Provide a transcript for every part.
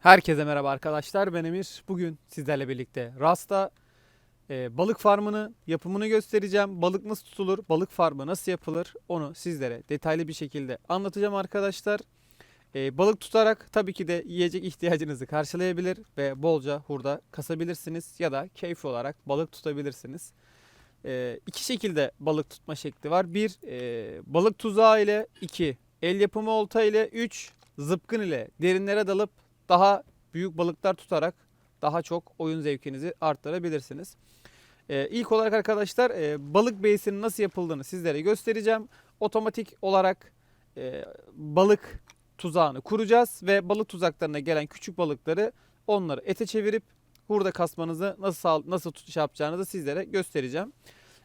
Herkese merhaba arkadaşlar. Ben Emir. Bugün sizlerle birlikte Rasta e, balık farmını yapımını göstereceğim. Balık nasıl tutulur, balık farmı nasıl yapılır onu sizlere detaylı bir şekilde anlatacağım arkadaşlar. E, balık tutarak tabii ki de yiyecek ihtiyacınızı karşılayabilir ve bolca hurda kasabilirsiniz ya da keyfi olarak balık tutabilirsiniz. E, iki şekilde balık tutma şekli var. Bir e, balık tuzağı ile iki el yapımı olta ile üç zıpkın ile derinlere dalıp daha büyük balıklar tutarak daha çok oyun zevkinizi arttırabilirsiniz. Ee, ilk olarak arkadaşlar e, balık beysinin nasıl yapıldığını sizlere göstereceğim. Otomatik olarak e, balık tuzağını kuracağız ve balık tuzaklarına gelen küçük balıkları onları ete çevirip hurda kasmanızı nasıl nasıl tutuş yapacağınızı sizlere göstereceğim.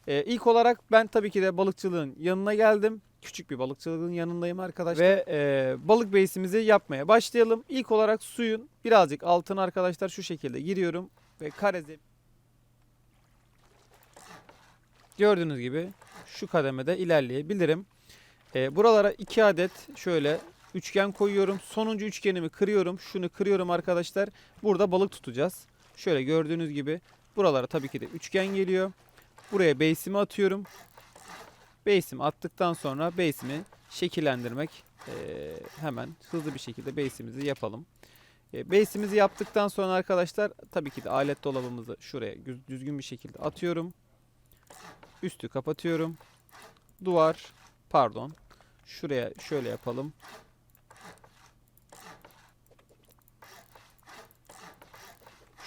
Ee, ilk olarak ben tabii ki de balıkçılığın yanına geldim. Küçük bir balıkçılığın yanındayım arkadaşlar. Ve e, balık beysimizi yapmaya başlayalım. İlk olarak suyun birazcık altına arkadaşlar şu şekilde giriyorum. Ve kareze gördüğünüz gibi şu kademede ilerleyebilirim. E, buralara iki adet şöyle üçgen koyuyorum. Sonuncu üçgenimi kırıyorum. Şunu kırıyorum arkadaşlar. Burada balık tutacağız. Şöyle gördüğünüz gibi buralara tabii ki de üçgen geliyor. Buraya base'imi atıyorum. Base'imi attıktan sonra base'imi şekillendirmek eee, hemen hızlı bir şekilde base'imizi yapalım. E, base'imizi yaptıktan sonra arkadaşlar tabii ki de alet dolabımızı şuraya düzgün bir şekilde atıyorum. Üstü kapatıyorum. Duvar pardon. Şuraya şöyle yapalım.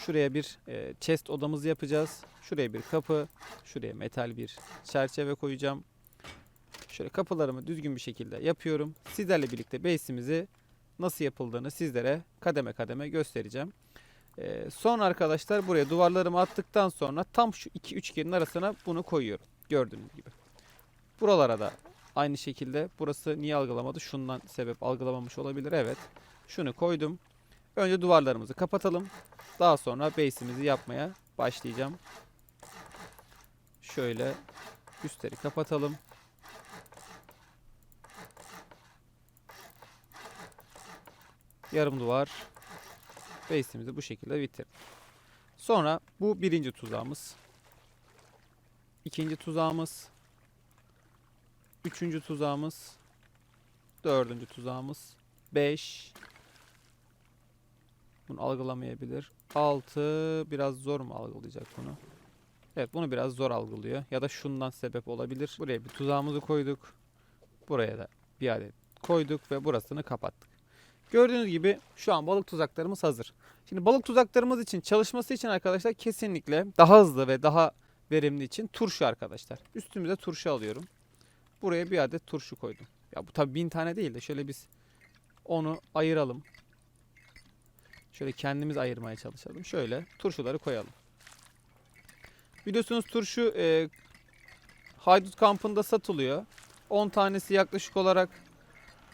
Şuraya bir e, chest odamızı yapacağız. Şuraya bir kapı, şuraya metal bir çerçeve koyacağım. Şöyle kapılarımı düzgün bir şekilde yapıyorum. Sizlerle birlikte base'imizi nasıl yapıldığını sizlere kademe kademe göstereceğim. Ee, son arkadaşlar buraya duvarlarımı attıktan sonra tam şu iki üçgenin arasına bunu koyuyorum. Gördüğünüz gibi. Buralara da aynı şekilde burası niye algılamadı? Şundan sebep algılamamış olabilir. Evet. Şunu koydum. Önce duvarlarımızı kapatalım. Daha sonra base'imizi yapmaya başlayacağım. Şöyle üstleri kapatalım. Yarım duvar. Base'imizi bu şekilde bitirdik. Sonra bu birinci tuzağımız. ikinci tuzağımız. Üçüncü tuzağımız. Dördüncü tuzağımız. Beş. Bunu algılamayabilir. Altı. Biraz zor mu algılayacak bunu? Evet bunu biraz zor algılıyor. Ya da şundan sebep olabilir. Buraya bir tuzağımızı koyduk. Buraya da bir adet koyduk ve burasını kapattık. Gördüğünüz gibi şu an balık tuzaklarımız hazır. Şimdi balık tuzaklarımız için çalışması için arkadaşlar kesinlikle daha hızlı ve daha verimli için turşu arkadaşlar. Üstümüze turşu alıyorum. Buraya bir adet turşu koydum. Ya bu tabi bin tane değil de şöyle biz onu ayıralım. Şöyle kendimiz ayırmaya çalışalım. Şöyle turşuları koyalım. Biliyorsunuz turşu e, haydut kampında satılıyor. 10 tanesi yaklaşık olarak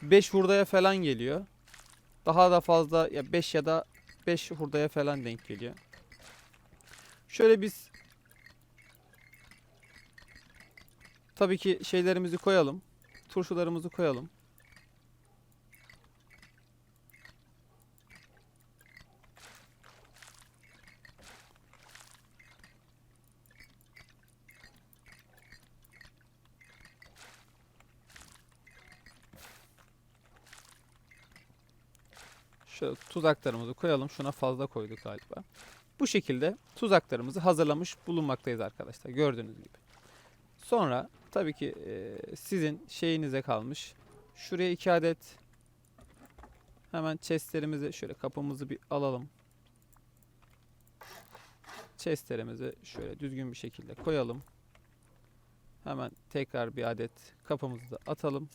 5 hurdaya falan geliyor. Daha da fazla ya 5 ya da 5 hurdaya falan denk geliyor. Şöyle biz tabii ki şeylerimizi koyalım. Turşularımızı koyalım. Şöyle tuzaklarımızı koyalım. Şuna fazla koyduk galiba. Bu şekilde tuzaklarımızı hazırlamış bulunmaktayız arkadaşlar. Gördüğünüz gibi. Sonra tabii ki e, sizin şeyinize kalmış. Şuraya iki adet hemen chestlerimizi şöyle kapımızı bir alalım. Chestlerimizi şöyle düzgün bir şekilde koyalım. Hemen tekrar bir adet kapımızı da atalım.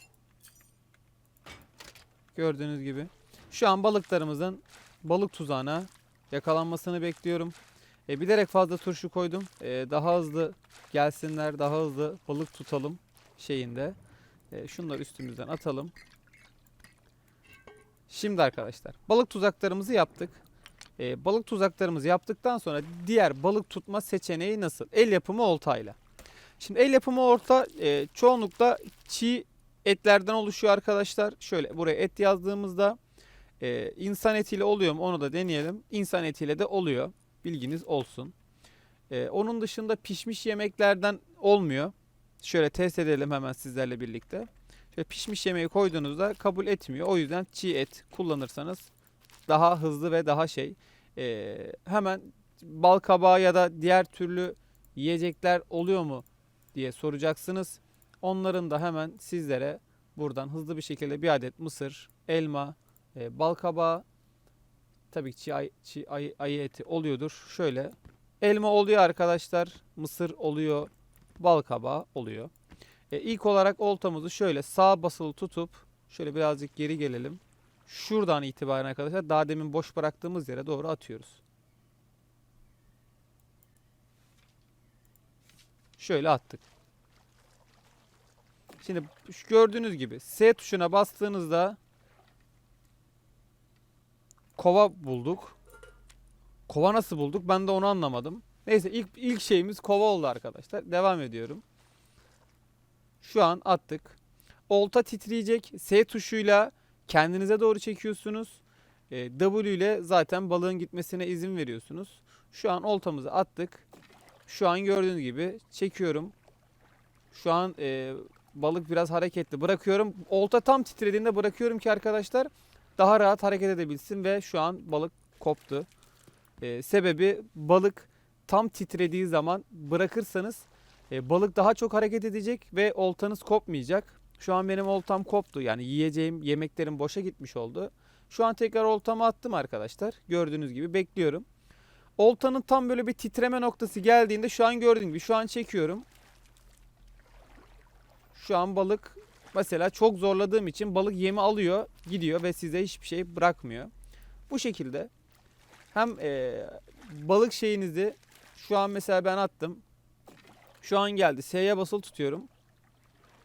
Gördüğünüz gibi. Şu an balıklarımızın balık tuzağına yakalanmasını bekliyorum. E, bilerek fazla turşu koydum. E, daha hızlı gelsinler, daha hızlı balık tutalım şeyinde. E, şunları üstümüzden atalım. Şimdi arkadaşlar balık tuzaklarımızı yaptık. E, balık tuzaklarımızı yaptıktan sonra diğer balık tutma seçeneği nasıl? El yapımı oltayla. Şimdi el yapımı olta e, çoğunlukla çiğ etlerden oluşuyor arkadaşlar. Şöyle buraya et yazdığımızda Ee, insan etiyle oluyor mu onu da deneyelim. İnsan etiyle de oluyor. Bilginiz olsun. Ee, onun dışında pişmiş yemeklerden olmuyor. Şöyle test edelim hemen sizlerle birlikte. Şöyle pişmiş yemeği koyduğunuzda kabul etmiyor. O yüzden çiğ et kullanırsanız daha hızlı ve daha şey. Ee, hemen bal kabağı ya da diğer türlü yiyecekler oluyor mu diye soracaksınız. Onların da hemen sizlere buradan hızlı bir şekilde bir adet mısır, elma, e, bal kabağı, tabii ki çiğ, ay, ay- ayı eti oluyordur. Şöyle elma oluyor arkadaşlar, mısır oluyor, bal kabağı oluyor. E, ilk olarak oltamızı şöyle sağ basılı tutup şöyle birazcık geri gelelim. Şuradan itibaren arkadaşlar daha demin boş bıraktığımız yere doğru atıyoruz. Şöyle attık. Şimdi gördüğünüz gibi S tuşuna bastığınızda kova bulduk. Kova nasıl bulduk? Ben de onu anlamadım. Neyse ilk ilk şeyimiz kova oldu arkadaşlar. Devam ediyorum. Şu an attık. Olta titreyecek. S tuşuyla kendinize doğru çekiyorsunuz. E, W ile zaten balığın gitmesine izin veriyorsunuz. Şu an oltamızı attık. Şu an gördüğünüz gibi çekiyorum. Şu an e, balık biraz hareketli. Bırakıyorum. Olta tam titrediğinde bırakıyorum ki arkadaşlar daha rahat hareket edebilsin ve şu an balık koptu. E, sebebi balık tam titrediği zaman bırakırsanız e, balık daha çok hareket edecek ve oltanız kopmayacak. Şu an benim oltam koptu. Yani yiyeceğim yemeklerim boşa gitmiş oldu. Şu an tekrar oltamı attım arkadaşlar. Gördüğünüz gibi bekliyorum. Oltanın tam böyle bir titreme noktası geldiğinde şu an gördüğünüz gibi şu an çekiyorum. Şu an balık mesela çok zorladığım için balık yemi alıyor, gidiyor ve size hiçbir şey bırakmıyor. Bu şekilde hem eee, balık şeyinizi şu an mesela ben attım. Şu an geldi. S'ye basılı tutuyorum.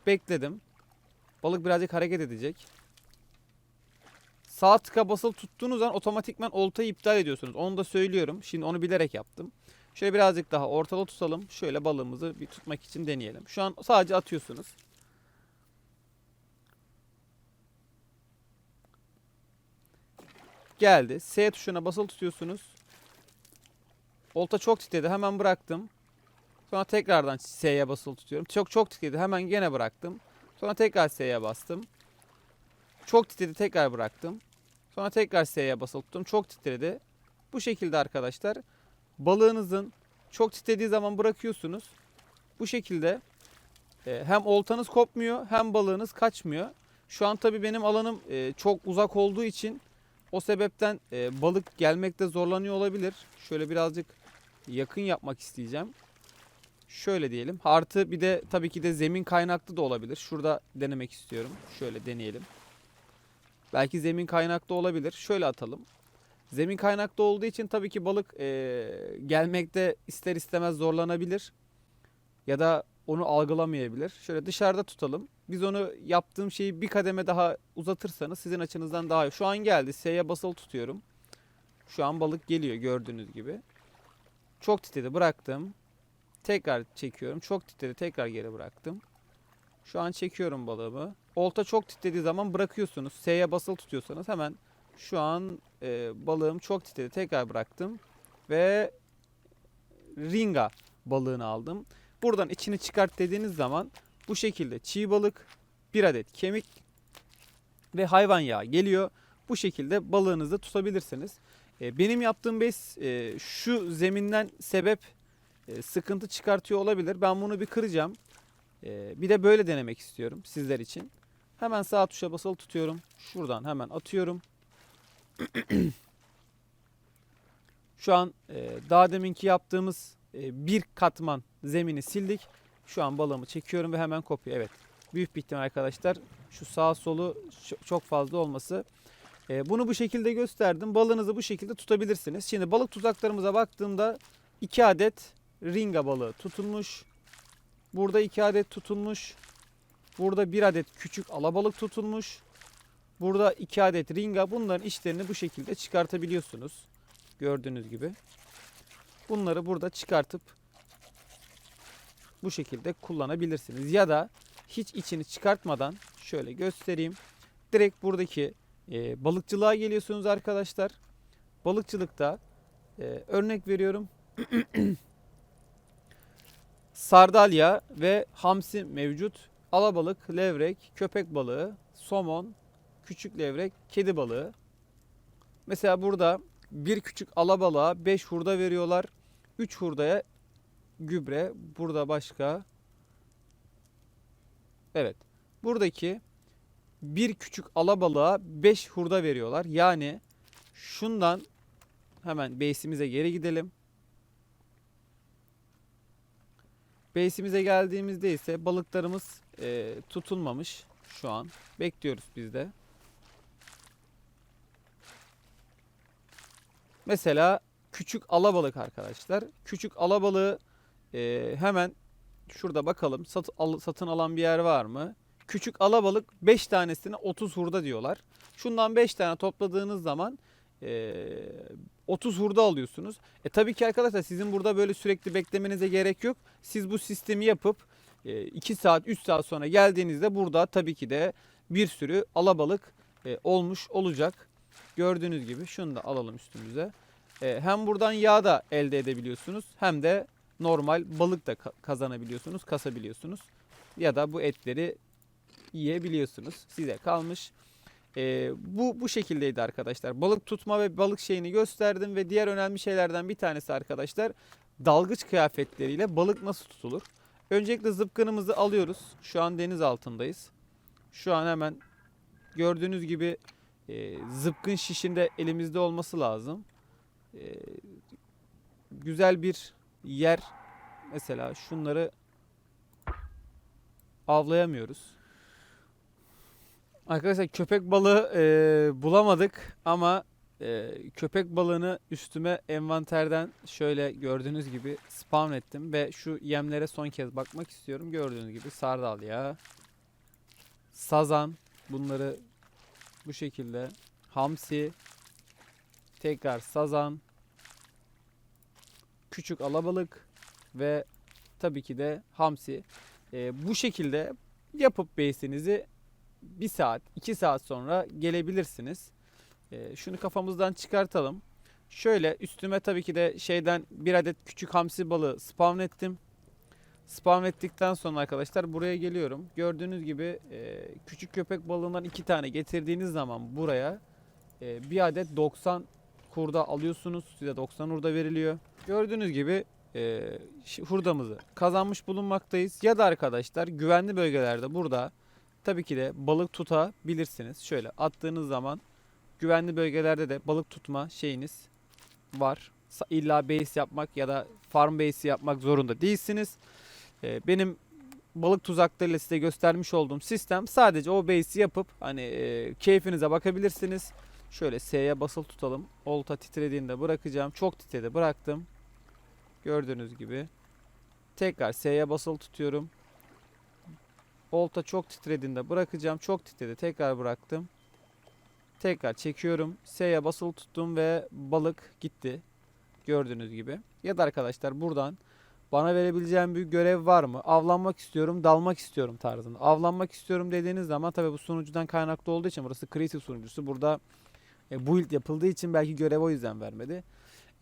Bekledim. Balık birazcık hareket edecek. Sağ tıka basılı tuttuğunuz an otomatikman oltayı iptal ediyorsunuz. Onu da söylüyorum. Şimdi onu bilerek yaptım. Şöyle birazcık daha ortalı tutalım. Şöyle balığımızı bir tutmak için deneyelim. Şu an sadece atıyorsunuz. Geldi. S tuşuna basılı tutuyorsunuz. Olta çok titredi. Hemen bıraktım. Sonra tekrardan S'ye basılı tutuyorum. Çok çok titredi. Hemen gene bıraktım. Sonra tekrar S'ye bastım. Çok titredi. Tekrar bıraktım. Sonra tekrar S'ye basılı tuttum. Çok titredi. Bu şekilde arkadaşlar balığınızın çok titrediği zaman bırakıyorsunuz. Bu şekilde e, hem oltanız kopmuyor hem balığınız kaçmıyor. Şu an tabii benim alanım e, çok uzak olduğu için o sebepten e, balık gelmekte zorlanıyor olabilir. Şöyle birazcık yakın yapmak isteyeceğim. Şöyle diyelim. Artı bir de tabii ki de zemin kaynaklı da olabilir. Şurada denemek istiyorum. Şöyle deneyelim. Belki zemin kaynaklı olabilir. Şöyle atalım. Zemin kaynaklı olduğu için tabii ki balık eee, gelmekte ister istemez zorlanabilir. Ya da onu algılamayabilir. Şöyle dışarıda tutalım. Biz onu yaptığım şeyi bir kademe daha uzatırsanız sizin açınızdan daha iyi. Şu an geldi. S'ye basılı tutuyorum. Şu an balık geliyor gördüğünüz gibi. Çok titredi bıraktım. Tekrar çekiyorum. Çok titredi tekrar geri bıraktım. Şu an çekiyorum balığımı. Olta çok titrediği zaman bırakıyorsunuz. S'ye basılı tutuyorsanız hemen şu an e, balığım çok titredi. Tekrar bıraktım. Ve ringa balığını aldım. Buradan içini çıkart dediğiniz zaman bu şekilde çiğ balık, bir adet kemik ve hayvan yağı geliyor. Bu şekilde balığınızı tutabilirsiniz. E, benim yaptığım bes e, şu zeminden sebep e, sıkıntı çıkartıyor olabilir. Ben bunu bir kıracağım. Bir de böyle denemek istiyorum sizler için. Hemen sağ tuşa basılı tutuyorum. Şuradan hemen atıyorum. Şu an daha deminki yaptığımız bir katman zemini sildik. Şu an balığımı çekiyorum ve hemen kopuyor. Evet. Büyük bir ihtimal arkadaşlar şu sağ solu çok fazla olması. E, bunu bu şekilde gösterdim. Balığınızı bu şekilde tutabilirsiniz. Şimdi balık tuzaklarımıza baktığımda 2 adet ringa balığı tutulmuş. Burada 2 adet tutulmuş. Burada 1 adet küçük alabalık tutulmuş. Burada 2 adet ringa. Bunların içlerini bu şekilde çıkartabiliyorsunuz. Gördüğünüz gibi. Bunları burada çıkartıp bu şekilde kullanabilirsiniz. Ya da hiç içini çıkartmadan şöyle göstereyim. Direkt buradaki E, balıkçılığa geliyorsunuz arkadaşlar. Balıkçılıkta e, örnek veriyorum. Sardalya ve hamsi mevcut. Alabalık, levrek, köpek balığı, somon, küçük levrek, kedi balığı. Mesela burada bir küçük alabalığa 5 hurda veriyorlar. 3 hurdaya gübre. Burada başka. Evet. Buradaki bir küçük alabalığa 5 hurda veriyorlar. Yani şundan hemen base'imize geri gidelim. Base'imize geldiğimizde ise balıklarımız e, tutulmamış şu an. Bekliyoruz biz de. Mesela küçük alabalık arkadaşlar. Küçük alabalığı e, hemen şurada bakalım sat, al- satın alan bir yer var mı? Küçük alabalık 5 tanesine 30 hurda diyorlar. Şundan 5 tane topladığınız zaman e, 30 hurda alıyorsunuz. E tabii ki arkadaşlar sizin burada böyle sürekli beklemenize gerek yok. Siz bu sistemi yapıp 2 saat 3 saat sonra geldiğinizde burada tabii ki de bir sürü alabalık e, olmuş olacak. Gördüğünüz gibi şunu da alalım üstümüze. E, hem buradan yağ da elde edebiliyorsunuz hem de normal balık da ka- kazanabiliyorsunuz, kasabiliyorsunuz. Ya da bu etleri yiyebiliyorsunuz. Size kalmış. E, bu bu şekildeydi arkadaşlar. Balık tutma ve balık şeyini gösterdim ve diğer önemli şeylerden bir tanesi arkadaşlar dalgıç kıyafetleriyle balık nasıl tutulur? Öncelikle zıpkınımızı alıyoruz. Şu an deniz altındayız. Şu an hemen gördüğünüz gibi e, zıpkın şişinde elimizde olması lazım. E, güzel bir yer mesela şunları avlayamıyoruz. Arkadaşlar köpek balığı e, bulamadık ama e, köpek balığını üstüme envanterden şöyle gördüğünüz gibi spawn ettim ve şu yemlere son kez bakmak istiyorum. Gördüğünüz gibi sardalya, sazan bunları bu şekilde hamsi, tekrar sazan, küçük alabalık ve tabii ki de hamsi. E, bu şekilde yapıp base'inizi bir saat, iki saat sonra gelebilirsiniz. E, şunu kafamızdan çıkartalım. Şöyle üstüme tabii ki de şeyden bir adet küçük hamsi balığı spawn ettim. Spawn ettikten sonra arkadaşlar buraya geliyorum. Gördüğünüz gibi e, küçük köpek balığından iki tane getirdiğiniz zaman buraya e, bir adet 90 hurda alıyorsunuz. Size 90 hurda veriliyor. Gördüğünüz gibi e, hurdamızı kazanmış bulunmaktayız. Ya da arkadaşlar güvenli bölgelerde burada tabii ki de balık tutabilirsiniz. Şöyle attığınız zaman güvenli bölgelerde de balık tutma şeyiniz var. İlla base yapmak ya da farm base yapmak zorunda değilsiniz. Ee, benim balık tuzaklarıyla size göstermiş olduğum sistem sadece o base'i yapıp hani e, keyfinize bakabilirsiniz. Şöyle S'ye basılı tutalım. Olta titrediğinde bırakacağım. Çok titredi bıraktım. Gördüğünüz gibi. Tekrar S'ye basılı tutuyorum. Olta çok titrediğinde bırakacağım. Çok titredi. Tekrar bıraktım. Tekrar çekiyorum. S'ye basılı tuttum ve balık gitti. Gördüğünüz gibi. Ya da arkadaşlar buradan bana verebileceğim bir görev var mı? Avlanmak istiyorum, dalmak istiyorum tarzında. Avlanmak istiyorum dediğiniz zaman tabii bu sunucudan kaynaklı olduğu için burası Creative sunucusu. Burada e, build yapıldığı için belki görev o yüzden vermedi.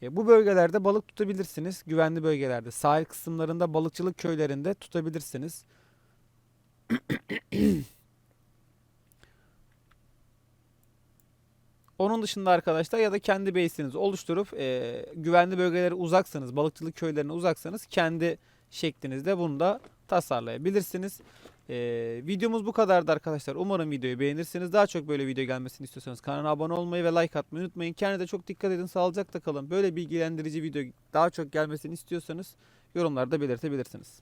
E, bu bölgelerde balık tutabilirsiniz. Güvenli bölgelerde, sahil kısımlarında, balıkçılık köylerinde tutabilirsiniz. Onun dışında arkadaşlar ya da kendi base'inizi oluşturup e, güvenli bölgelere uzaksanız, balıkçılık köylerine uzaksanız kendi şeklinizde bunu da tasarlayabilirsiniz. E, videomuz bu kadardı arkadaşlar. Umarım videoyu beğenirsiniz. Daha çok böyle video gelmesini istiyorsanız kanala abone olmayı ve like atmayı unutmayın. Kendinize çok dikkat edin. Sağlıcakla kalın. Böyle bilgilendirici video daha çok gelmesini istiyorsanız yorumlarda belirtebilirsiniz.